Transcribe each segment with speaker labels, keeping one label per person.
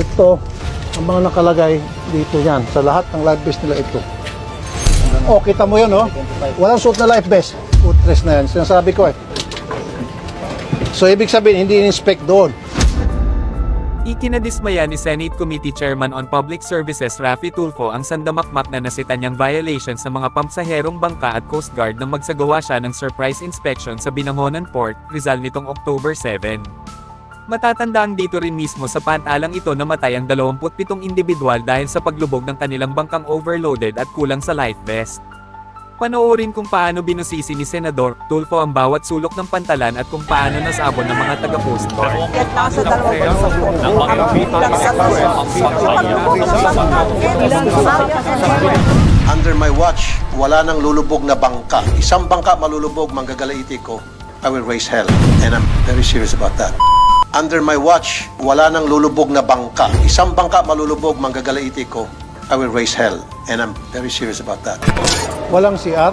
Speaker 1: Ito, ang mga nakalagay dito yan. Sa lahat ng life vest nila ito. Oh, kita mo yun, oh. Walang suot na life vest. Putres na yan. Sinasabi ko eh. So, ibig sabihin, hindi in-inspect doon.
Speaker 2: Ikinadismaya ni Senate Committee Chairman on Public Services Rafi Tulfo ang sandamakmak na nasitan niyang violation sa mga pampasaherong bangka at Coast Guard nang magsagawa siya ng surprise inspection sa Binangonan Port, Rizal nitong October 7. Matatandaang dito rin mismo sa pantalang ito namatay ang 27 individual dahil sa paglubog ng kanilang bangkang overloaded at kulang sa life vest. Panoorin kung paano binusisi ni Senador Tulfo ang bawat sulok ng pantalan at kung paano nasabon ng mga
Speaker 3: sa
Speaker 4: Under my watch, wala nang lulubog na bangka. Isang bangka malulubog, manggagalaiti ko, I will raise hell. And I'm very serious about that. Under my watch, wala nang lulubog na bangka. Isang bangka malulubog, manggagalaiti ko, I will raise hell. And I'm very serious about that.
Speaker 1: Walang CR?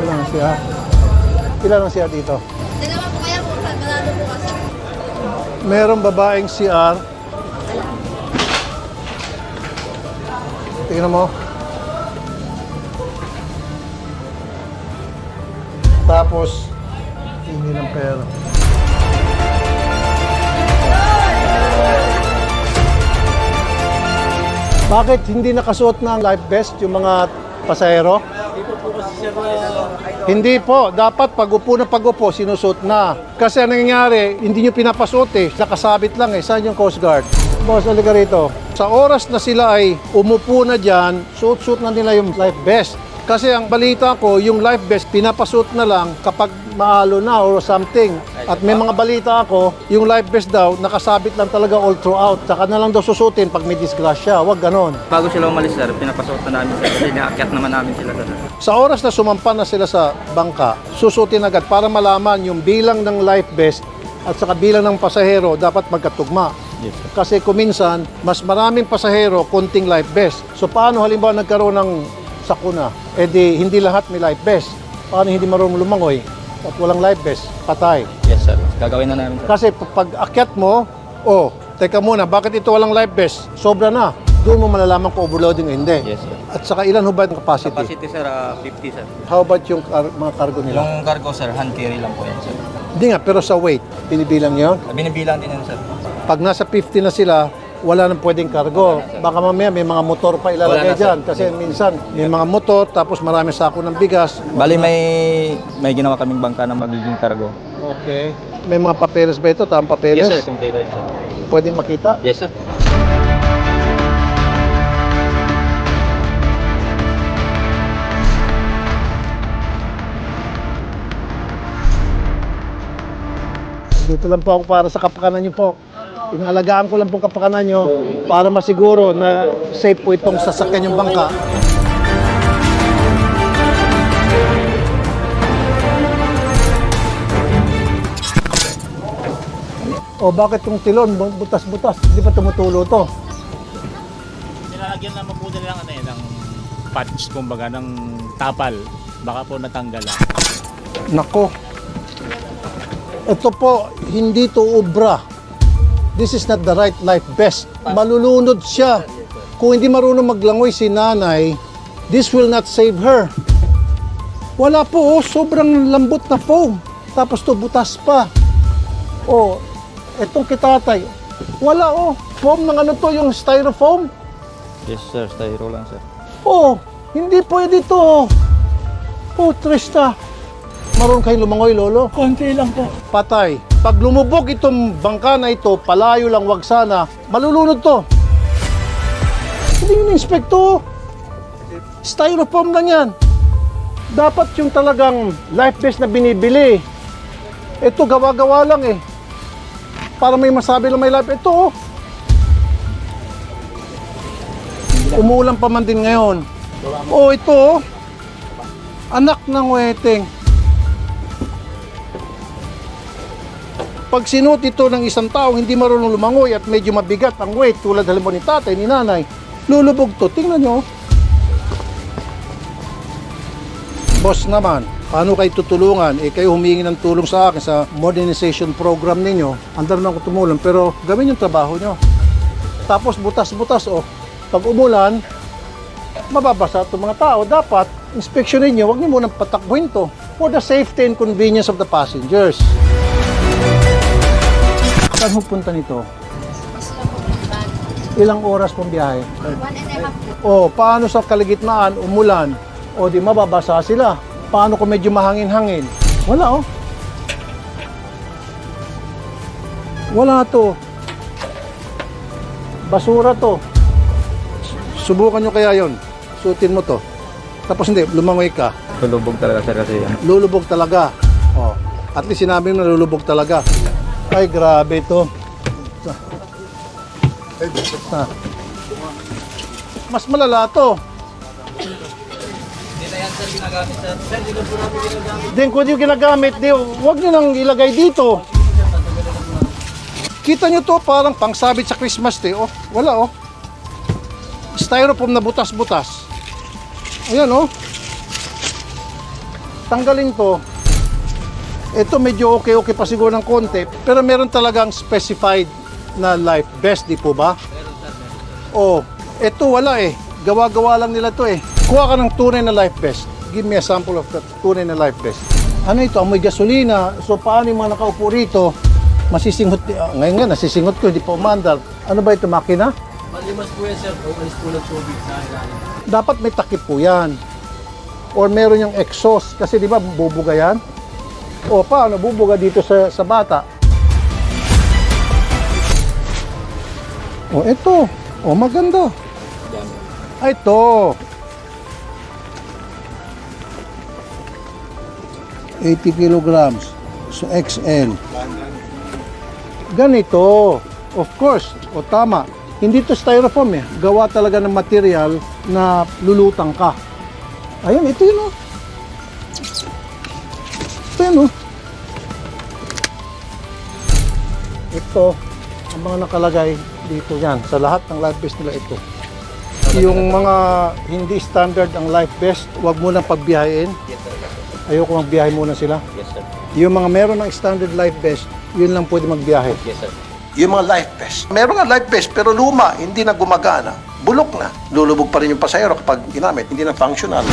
Speaker 1: Walang CR. Ilan ang CR dito?
Speaker 5: Dalawa po kaya po, kalado po kasi.
Speaker 1: Merong babaeng CR. Tingnan mo. Tapos, hindi ng pera. Bakit hindi nakasuot ng life vest yung mga pasahero? Hindi po. Dapat pag upo na pag upo, sinusot na. Kasi ang nangyayari, hindi nyo pinapasuot eh. Nakasabit lang eh. Saan yung Coast Guard? Boss, halika rito. Sa oras na sila ay umupo na dyan, suot-suot na nila yung life vest. Kasi ang balita ko, yung life vest, pinapasuot na lang kapag maalo na or something. At may mga balita ako, yung life vest daw, nakasabit lang talaga all throughout. Saka na lang daw susutin pag may disgrasya. Huwag ganon.
Speaker 6: Bago sila umalis sir, pinapasok na namin sir kasi naakyat naman namin sila sir.
Speaker 1: Sa oras na sumampan na sila sa bangka, susutin agad para malaman yung bilang ng life vest at saka bilang ng pasahero dapat magkatugma. Kasi kuminsan, mas maraming pasahero, konting life vest. So paano halimbawa nagkaroon ng sakuna? Eh di, hindi lahat may life vest. Paano hindi marunong lumangoy? At walang life vest, patay.
Speaker 6: Yes sir. Gagawin na namin sir.
Speaker 1: Kasi pag akyat mo, oh, teka muna, bakit ito walang life vest? Sobra na. Doon mo malalaman kung overloading o hindi.
Speaker 6: Yes sir.
Speaker 1: At saka ilan ho ba ang capacity?
Speaker 6: Capacity sir, ah, 50 sir.
Speaker 1: How about yung kar- mga cargo nila?
Speaker 6: Yung cargo sir, hand carry lang po yan sir.
Speaker 1: Hindi nga, pero sa weight, binibilang yon.
Speaker 6: Binibilang din yan sir.
Speaker 1: Pag nasa 50 na sila, wala nang pwedeng cargo. Baka mamaya may mga motor pa ilalagay
Speaker 6: na,
Speaker 1: dyan. Kasi minsan, may mga motor, tapos marami sako ng bigas.
Speaker 6: Bali may may ginawa kaming bangka na magiging cargo.
Speaker 1: Okay. May mga papeles ba ito? Tamang papeles?
Speaker 6: Yes sir, kompleto yan sir.
Speaker 1: Pwedeng makita?
Speaker 6: Yes sir.
Speaker 1: Dito lang po ako para sa kapakanan nyo po. Inalagaan ko lang po kapakanan nyo para masiguro na safe po itong sasakyan yung bangka. O bakit yung tilon bu- butas-butas? Di ba tumutulo to?
Speaker 7: nilalagyan naman po nila ng ano eh, ng patch kumbaga ng tapal. Baka po natanggal lang.
Speaker 1: Nako. Ito po, hindi to ubra. This is not the right life vest. Malulunod siya. Kung hindi marunong maglangoy si nanay, this will not save her. Wala po, oh, sobrang lambot na foam. Tapos to butas pa. Oh, etong kitatay. Wala oh, foam ng ano to, yung styrofoam.
Speaker 6: Yes sir, styro lang sir.
Speaker 1: Oh, hindi pwede to. Oh, Trista. Maroon kayong lumangoy, Lolo? Konti lang po. Patay. Pag lumubog itong bangka na ito, palayo lang, wag sana, malulunod to. Hindi yun inspekto. Styrofoam lang yan. Dapat yung talagang life vest na binibili. Ito, gawa-gawa lang eh. Para may masabi lang may life. Ito, oh. Umuulan pa man din ngayon. Oh, ito oh. Anak ng weteng. Pag sinuot ito ng isang tao hindi marunong lumangoy at medyo mabigat ang weight tulad halimbawa ni tatay, ni nanay, lulubog to. Tingnan nyo. Boss naman, paano kayo tutulungan? Eh, kayo humingi ng tulong sa akin sa modernization program ninyo. Andar na ako tumulong, pero gawin yung trabaho nyo. Tapos butas-butas, oh. Pag umulan, mababasa itong mga tao. Dapat, inspeksyonin nyo, huwag nyo munang patakbuhin to for the safety and convenience of the passengers. Saan ho punta nito? Ilang oras pong biyahe?
Speaker 5: One and a half.
Speaker 1: O, paano sa kaligitnaan, umulan? O, di mababasa sila. Paano kung medyo mahangin-hangin? Wala, oh. Wala to. Basura to. Subukan nyo kaya yon. Suotin mo to. Tapos hindi, lumangoy ka.
Speaker 6: Tulubog talaga sir kasi yan.
Speaker 1: Lulubog talaga. Oh. At least sinabi mo na lulubog talaga. Ay, grabe to. Ha. Mas malala to. Din di yung ginagamit, di, huwag nyo nang ilagay dito. Kita nyo to parang pangsabit sa Christmas tree. Oh, wala oh. Styrofoam na butas-butas. Ayan oh. Tanggalin to. Ito medyo okay-okay pa siguro ng konti. Pero meron talagang specified na life vest, di po ba? Oh, ito wala eh. Gawa-gawa lang nila to eh. Kuha ka ng tunay na life vest. Give me a sample of that tunay na life vest. Ano ito? Amoy gasolina. So paano yung mga nakaupo rito? Masisinghot. ah, ngayon nga, nasisinghot ko. Hindi pa umandar. Ano ba ito, makina?
Speaker 8: Malimas po yan, sir. Umalis po ng tubig sa ilalim.
Speaker 1: Dapat may takip po yan. Or meron yung exhaust. Kasi di ba, bubuga yan? O paano? Bubuga dito sa, sa bata. O ito. O maganda. Ay, ito. 80 kilograms. So XL. Ganito. Of course. O tama. Hindi to styrofoam eh. Gawa talaga ng material na lulutang ka. Ayun, ito yun oh. Ito yun oh. Ito, ang mga nakalagay dito yan. Sa lahat ng life vest nila ito. Yung mga hindi standard ang life vest, huwag mo nang pagbiyahin. Ayoko magbiyahe muna sila.
Speaker 8: Yes, sir.
Speaker 1: Yung mga meron ng standard life vest, yun lang pwede magbiyahe.
Speaker 8: Yes, sir.
Speaker 4: Yung mga life vest. Meron nga life vest pero luma, hindi na gumagana. Bulok na. Lulubog pa rin yung pasahero kapag ginamit, hindi na functional.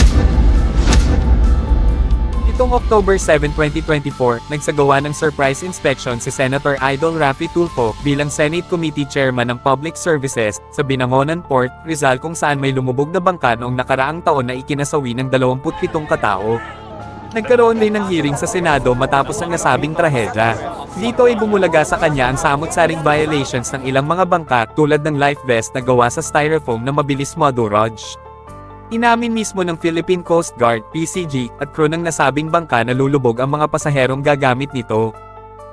Speaker 2: Itong October 7, 2024, nagsagawa ng surprise inspection si Senator Idol Rafi Tulfo bilang Senate Committee Chairman ng Public Services sa Binangonan Port, Rizal kung saan may lumubog na bangka noong nakaraang taon na ikinasawi ng 27 katao. Nagkaroon din ng hearing sa Senado matapos ang nasabing trahedya. Dito ay bumulaga sa kanya ang samot-saring violations ng ilang mga bangka tulad ng life vest na gawa sa styrofoam na mabilis madurage. Inamin mismo ng Philippine Coast Guard, PCG, at crew ng nasabing bangka na lulubog ang mga pasaherong gagamit nito.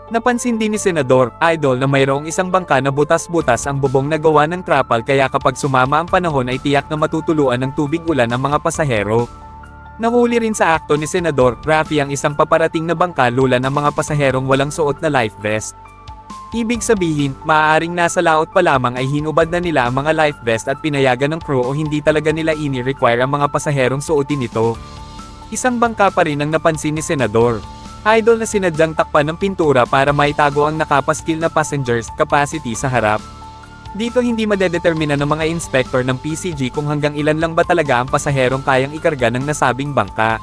Speaker 2: Napansin din ni Senador, Idol na mayroong isang bangka na butas-butas ang bubong na gawa ng trapal kaya kapag sumama ang panahon ay tiyak na matutuluan ng tubig ulan ang mga pasahero. Nahuli rin sa akto ni Senador, Rafi ang isang paparating na bangka lula ng mga pasaherong walang suot na life vest. Ibig sabihin, maaaring nasa laot pa lamang ay hinubad na nila ang mga life vest at pinayagan ng crew o hindi talaga nila ini-require ang mga pasaherong suotin ito. Isang bangka pa rin ang napansin ni Senador. Idol na sinadyang takpan ng pintura para maitago ang nakapaskil na passengers capacity sa harap. Dito hindi madedetermina ng mga inspector ng PCG kung hanggang ilan lang ba talaga ang pasaherong kayang ikarga ng nasabing bangka.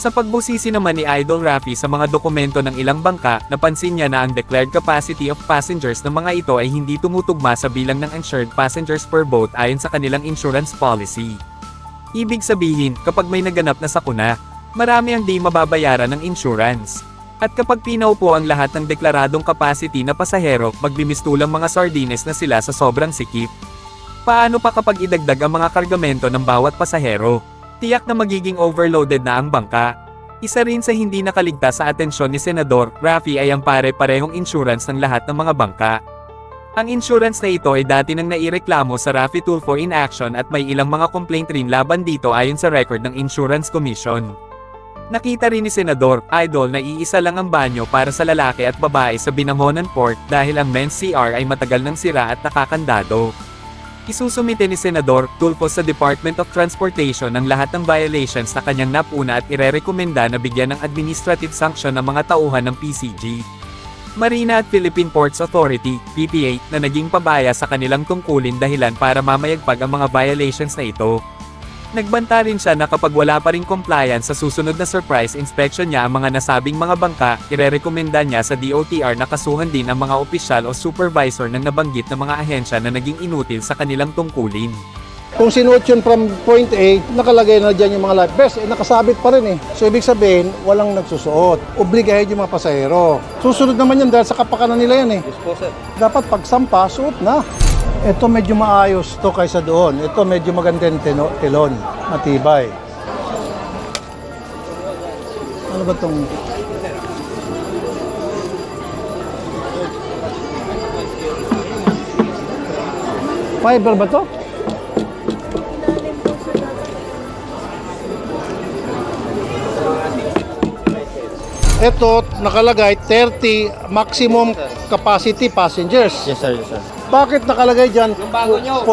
Speaker 2: Sa pagbusisi naman ni Idol Rafi sa mga dokumento ng ilang bangka, napansin niya na ang declared capacity of passengers ng mga ito ay hindi tumutugma sa bilang ng insured passengers per boat ayon sa kanilang insurance policy. Ibig sabihin, kapag may naganap na sakuna, marami ang di mababayaran ng insurance. At kapag pinaupo ang lahat ng deklaradong capacity na pasahero, magbimistulang mga sardines na sila sa sobrang sikip. Paano pa kapag idagdag ang mga kargamento ng bawat pasahero? Tiyak na magiging overloaded na ang bangka. Isa rin sa hindi nakaligtas sa atensyon ni Senador, Rafi ay ang pare-parehong insurance ng lahat ng mga bangka. Ang insurance na ito ay dati nang naireklamo sa Rafi Tulfo in action at may ilang mga complaint rin laban dito ayon sa record ng Insurance Commission. Nakita rin ni Senador, Idol na iisa lang ang banyo para sa lalaki at babae sa Binangonan Port dahil ang men's CR ay matagal ng sira at nakakandado. Isusumite ni Senador Tulfo sa Department of Transportation ang lahat ng violations na kanyang napuna at irerekomenda na bigyan ng administrative sanction ng mga tauhan ng PCG. Marina at Philippine Ports Authority, PPA, na naging pabaya sa kanilang tungkulin dahilan para mamayagpag ang mga violations na ito. Nagbanta rin siya na kapag wala pa rin compliance sa susunod na surprise inspection niya ang mga nasabing mga bangka, irerekomenda niya sa DOTR na kasuhan din ang mga opisyal o supervisor ng nabanggit na mga ahensya na naging inutil sa kanilang tungkulin.
Speaker 1: Kung sinuot yun from point A, nakalagay na dyan yung mga life vest, eh, nakasabit pa rin eh. So, ibig sabihin, walang nagsusuot. Obligahed yung mga pasahero. Susunod naman yan dahil sa kapakanan nila yan eh.
Speaker 6: Yes po, sir.
Speaker 1: Dapat pagsampa, suot na. Ito medyo maayos to kaysa doon. Ito medyo maganda yung tino- tilon. Matibay. Ano ba tong... Fiber ba to? Ito, nakalagay 30 maximum capacity passengers.
Speaker 6: Yes, sir. Yes, sir.
Speaker 1: Bakit nakalagay dyan 45?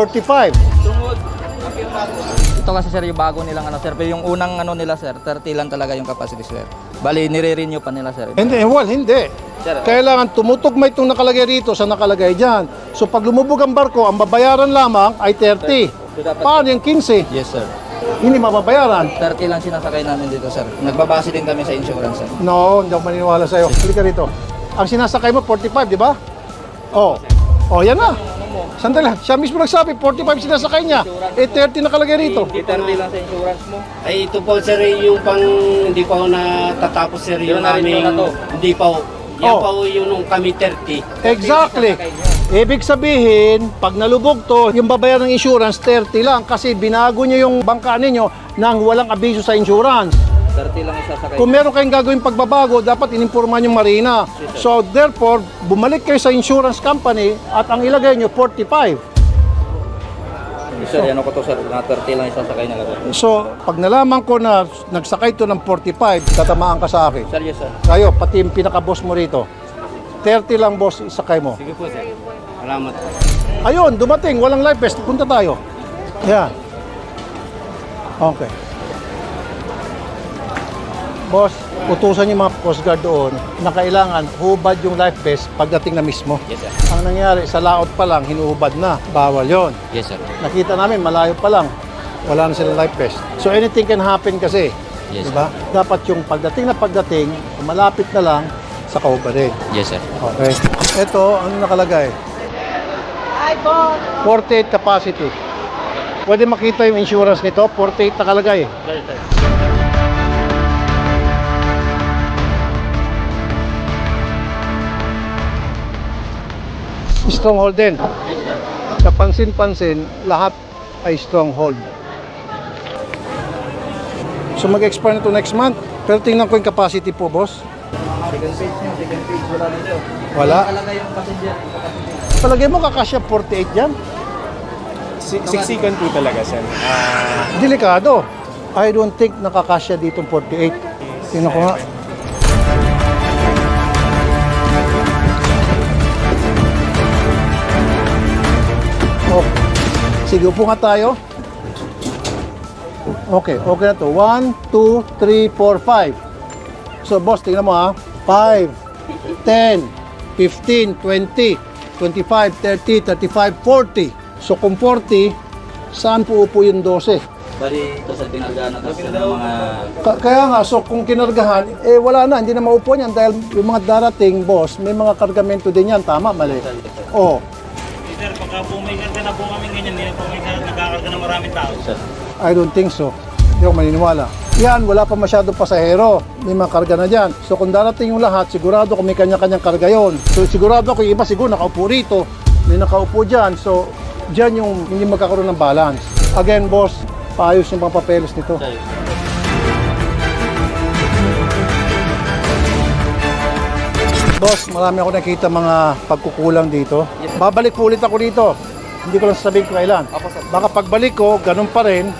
Speaker 6: Ito kasi sir, yung bago nilang ano sir. Pero yung unang ano nila sir, 30 lang talaga yung capacity sir. Bali, nire-renew pa nila sir.
Speaker 1: Hindi, well, hindi.
Speaker 6: Sir,
Speaker 1: Kailangan tumutugma itong nakalagay rito sa nakalagay dyan. So pag lumubog ang barko, ang babayaran lamang ay 30. Paano yung 15?
Speaker 6: Yes, sir.
Speaker 1: Hindi mababayaran.
Speaker 6: 30 lang sinasakay namin dito sir. Nagbabase din kami sa insurance sir.
Speaker 1: No, hindi ako maniniwala sa'yo. Halika rito. Ang sinasakay mo, 45, di ba? Oh. Oh, yan na. Sandali, siya mismo nagsabi, 45 sinasakay niya. Eh, 30 nakalagay rito.
Speaker 6: 30 lang sa insurance mo.
Speaker 8: Ay, ito po sir, yung pang hindi pa ako natatapos sir, yung aming, hindi pa ako. Yan
Speaker 1: Oh.
Speaker 8: pa po yung nung kami 30.
Speaker 1: Exactly. Ibig sabihin, pag nalubog to, yung babayaran ng insurance, 30 lang. Kasi binago nyo yung bangka ninyo nang walang abiso sa insurance.
Speaker 6: 30 lang isasakay.
Speaker 1: Kung meron kayong gagawin pagbabago, dapat inimporman yung marina. So therefore, bumalik kayo sa insurance company at ang ilagay nyo 45.
Speaker 6: Sir, ano ko to sir, na 30 lang isasakay nila sir.
Speaker 1: So pag nalaman ko na nagsakay to ng 45, tatamaan ka sa akin.
Speaker 6: Sir, yes sir.
Speaker 1: Kayo, pati yung pinaka-boss mo rito. 30 lang boss, isakay mo.
Speaker 8: Sige po sir. Salamat.
Speaker 1: Ayun, dumating, walang life vest. Punta tayo. Yan. Okay. Boss, utusan yung mga Coast Guard doon na kailangan hubad yung life vest pagdating na mismo.
Speaker 6: Yes sir.
Speaker 1: Ang nangyari, sa laot pa lang, hinuhubad na. Bawal yon.
Speaker 6: Yes sir.
Speaker 1: Nakita namin, malayo pa lang. Wala na silang life vest. So anything can happen kasi.
Speaker 6: Yes,
Speaker 1: diba? Dapat yung pagdating na pagdating, malapit na lang sa kaubarin.
Speaker 6: Yes sir.
Speaker 1: Okay. Ito, ano nakalagay? 48 capacity. Pwede makita yung insurance nito, 48 nakalagay. Stronghold din. Kapansin-pansin, lahat ay stronghold. So mag-expire na to next month. Pero tingnan ko yung capacity po, boss.
Speaker 6: Second page nyo, second page wala dito.
Speaker 1: Wala.
Speaker 6: Talaga yung passenger.
Speaker 1: Palagay mo kakasya 48 yan?
Speaker 7: Siksikan po talaga, sir.
Speaker 1: Delikado. I don't think nakakasya dito 48. Tingnan ko nga. Sige, upo nga tayo. Okay, okay na to. 1, 2, 3, 4, 5. So, boss, tingnan mo ha. 5, 10, 15, 20, 25, 30, 35, 40. So, kung 40, saan po upo yung 12?
Speaker 6: Bali, ito sa pinagdaan na kasi ng mga...
Speaker 1: Ka- Kaya nga, so kung kinargahan, eh wala na, hindi na maupo niyan dahil yung mga darating, boss, may mga kargamento din yan. Tama, mali. Oo.
Speaker 9: Sir, pagka po may karga na po kami ganyan, hindi na po may kar- nagkakarga ng maraming tao.
Speaker 1: I don't think so. Hindi ako maniniwala. Yan, wala pa masyadong pasahero. May mga karga na dyan. So kung darating yung lahat, sigurado kung may kanya-kanyang karga yon. So sigurado ako yung iba siguro nakaupo rito. May nakaupo dyan. So dyan yung hindi magkakaroon ng balance. Again, boss, paayos yung mga papeles nito. Boss, marami ako nakita mga pagkukulang dito. Babalik po ulit ako dito. Hindi ko lang sasabihin kung kailan. Baka pagbalik ko, ganun pa rin.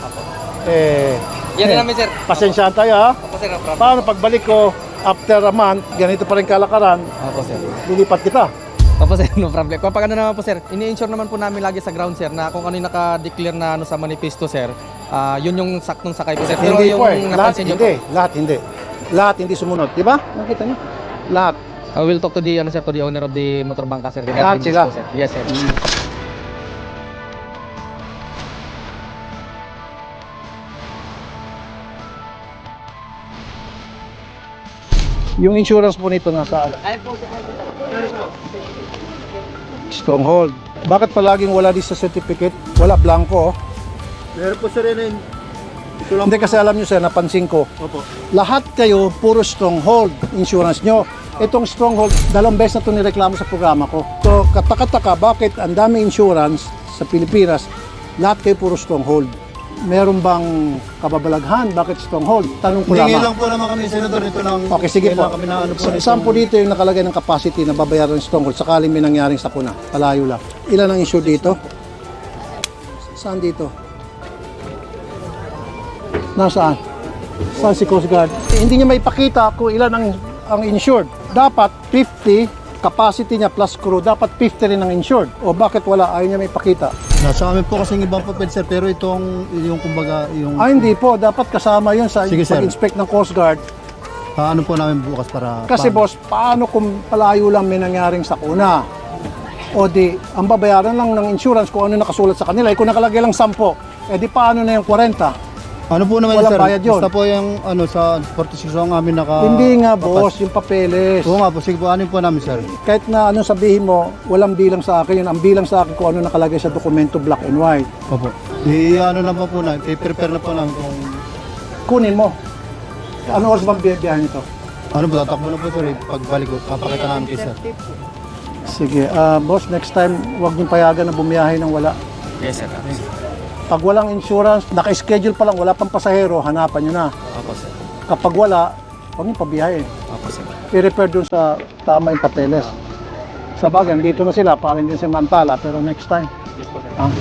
Speaker 1: Eh,
Speaker 6: Yan din namin sir.
Speaker 1: pasensyahan tayo ha.
Speaker 6: Opo sir,
Speaker 1: Paano pagbalik ko, after a month, ganito pa rin kalakaran,
Speaker 6: Opo sir.
Speaker 1: lilipat kita.
Speaker 6: Opo sir, no problem. Kapag ano naman po sir, ini-insure naman po namin lagi sa ground sir na kung ano yung naka-declare na ano sa manifesto sir, ah, yun yung saktong sakay po sir. Pero
Speaker 1: hindi
Speaker 6: yung
Speaker 1: po eh. Lahat hindi. Lahat hindi. Lahat hindi sumunod. Di ba? Nakita niyo? Lahat.
Speaker 6: I will talk to the ano sir, to the owner of the motor bangka sir.
Speaker 1: Sila?
Speaker 6: po, sir. Yes sir.
Speaker 1: Yung insurance po nito nasaan? Stronghold. Bakit palaging wala di sa certificate? Wala blanco oh.
Speaker 10: Meron po sir yun. Ito lang
Speaker 1: Hindi kasi alam nyo sir, napansin ko.
Speaker 10: Opo.
Speaker 1: Lahat kayo, puro stronghold insurance nyo. Itong stronghold, dalawang beses na ito nireklamo sa programa ko. So, kataka-taka, bakit ang dami insurance sa Pilipinas, lahat kayo puro stronghold? Meron bang kababalaghan? Bakit stronghold? Tanong ko
Speaker 10: Hindi
Speaker 1: lamang.
Speaker 10: lang po naman kami senador ito lang.
Speaker 1: Okay, sige po.
Speaker 10: Kami na ano po.
Speaker 1: Sa, saan po dito yung nakalagay ng capacity na babayaran ng stronghold sakaling may nangyaring sakuna? Palayo lang. Ilan ang insured dito? Saan dito? Nasaan? Saan si Coast Guard? Eh, hindi niya may pakita kung ilan ang, ang insured. Dapat 50 capacity niya plus crew. Dapat 50 rin ang insured. O bakit wala? Ayaw niya may pakita.
Speaker 10: Nasa amin po kasing ibang papel sir pero itong yung kumbaga yung
Speaker 1: Ah, hindi po. Dapat kasama yun sa
Speaker 10: Sige, sir.
Speaker 1: pag-inspect ng Coast Guard.
Speaker 10: ah, ano po namin bukas para
Speaker 1: Kasi
Speaker 10: paano?
Speaker 1: boss, paano kung palayo lang may nangyaring sakuna? O di, ang babayaran lang ng insurance kung ano nakasulat sa kanila. Eh, kung nakalagay lang 10, eh di paano na yung 40?
Speaker 10: Ano po naman
Speaker 1: Walang
Speaker 10: sir?
Speaker 1: bayad yun.
Speaker 10: Basta po yung ano sa 46 ang amin naka
Speaker 1: Hindi nga
Speaker 10: papas.
Speaker 1: boss, yung papeles.
Speaker 10: Oo nga po, sige po, ano po namin sir?
Speaker 1: Kahit na anong sabihin mo, walang bilang sa akin yun. Ang bilang sa akin kung ano nakalagay sa dokumento black and white.
Speaker 10: Opo. Di ano lang po po na, i-prepare na po namin kung
Speaker 1: Kunin mo. Ano oras bang biyahe nito?
Speaker 10: ano po, tatakbo na po sir, pagbalik ko, papakita namin kay sir.
Speaker 1: Sige, ah, boss, next time, huwag niyong payagan na bumiyahe ng wala.
Speaker 6: Yes sir.
Speaker 1: Pag walang insurance, naka-schedule pa lang, wala pang pasahero, hanapan nyo na.
Speaker 6: Opo sir.
Speaker 1: Kapag wala, huwag niyong pabiyahe.
Speaker 6: Opo sir.
Speaker 1: i-refer dun sa tama yung papeles. Sa bagay, dito na sila, parang din si Mantala, pero next time. Ah,